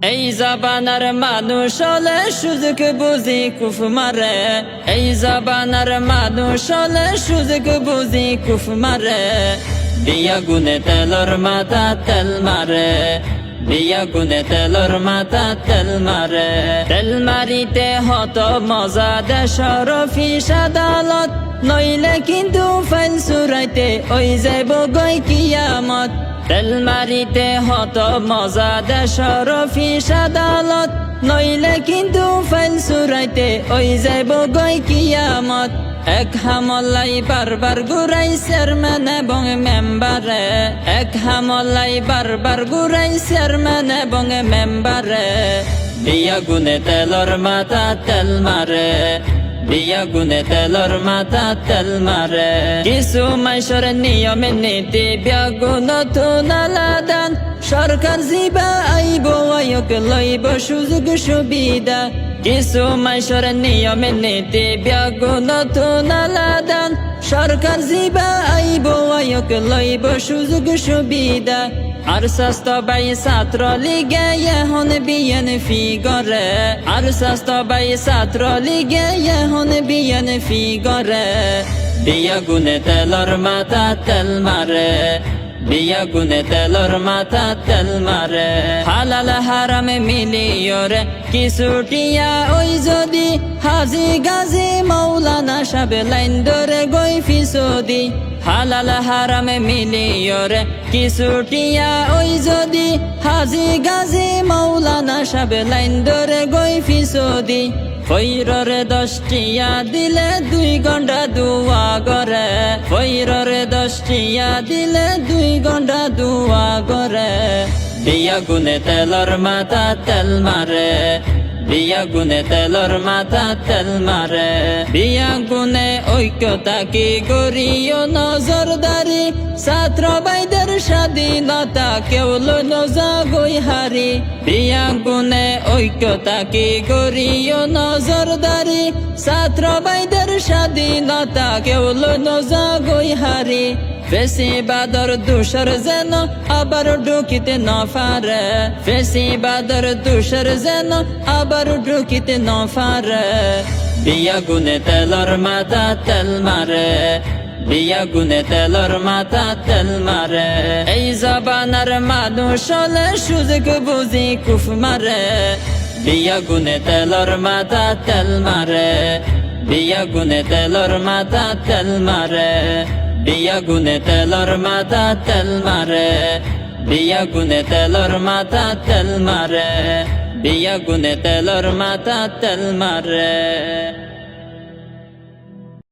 এই জাবানার মানুষ হলে সুযোগ বুঝি কুফ মারে এই জাবানার মানুষ হলে সুযোগ বুঝি কুফ মারে বিয়া গুনে তেলর মাথা তেল মারে বিয়া গুনে তেলর মাথা তেল মারে তেল মারিতে হত মজা দেশর অফিস আদালত নইলে কিন্তু ফাইল সুরাইতে ওই যাইব গই কিয়ামত তেল মারিতে হত মজা দেশর অফিস আদালত। নইলে কিন্তু ফাইল সুরাইতে ওই যাইব গই কিয়ামত। এক হামলাই বারবার ঘুরাই চেয়ারম্যান এবং মেম্বারে। এক হামলাই বারবার ঘুরাই চেয়ারম্যান এবং মেম্বারে। বিয়া গুনে তেলর মাথা তেল মারে বিয়া গুনে তেলর মাথা তেল মারে কিছু মাইসর নিয়মে নীতি ব্যাগুন তুনালাদান সরকার জিবা আইব আয়ক লইব সুযোগ সুবিধা কিছু মাইসর নিয়মে নীতি ব্যাগুন তুনালাদান সরকার জিবা আইব আয়ক লইব সুযোগ সুবিধা আর স্বাস্থ্য বাই ছাত্র লিগে এখন বিয়ান ফি গরে আর স্বাস্থ্য বাই ছাত্র লিগে এখন বিয়ান ফি গরে বিয়া গুনে তেলর মাথা তেল মারে। বিয়া গুনে তেলর মাথা তেল মারে। হালাল হারামে মিলিয়রে। কিছুটিয়া ওই যদি হাজি গাজি সাবে লাইন ধরে গই ফিসদি। হালাল হারামে মিলিয়রে কিছুটিয়া ওই যদি। হাজি গাজি মৌলানা সাবে লাইন ধরে গই ফিসদি। ফৈররে দশটিয়া দিলে দুই ঘণ্টা দুয়া গরে। ফৈররে দশটিয়া দিলে দুই ঘণ্টা দুয়া গরে। বিয়া গুনে তেলর মাথা তেল মারে। বিয়া গুনে তেলর মাথা তেল মারে। বিয়া গুনে ঐক্যতা কি গরিও নজরদারি। ছাত্র বাইদের স্বাধীনতা কেউল নজা গই হারি বিয়া গুনে ঐক্যতা কি গরিও নজরদারি ছাত্র বাইদের স্বাধীনতা কেউল নজা গই হারি বেশি বাদর দুসর যেন আবার ঢুকিতে ন পারে বেশি বাদর দুসর যেন আবার ঢুকিতে ন বিয়া গুনে তেলর মাথা তেল মারে বিয়া গুনে তেলর মাথা তেল মারে এই জবানার মানুষ হলে সুযোগ বুঝি কুফ মারে বিয়া গুনে তেলর মাথা তেল মারে বিয়া গুনে তেলর মাথা তেল মারে বিয়া গুনে তেলর মাথা তেল মারে বিয়া গুনে তেলর মাথা তেল মারে বিয়া গুনে তেলর মাথা তেল মারে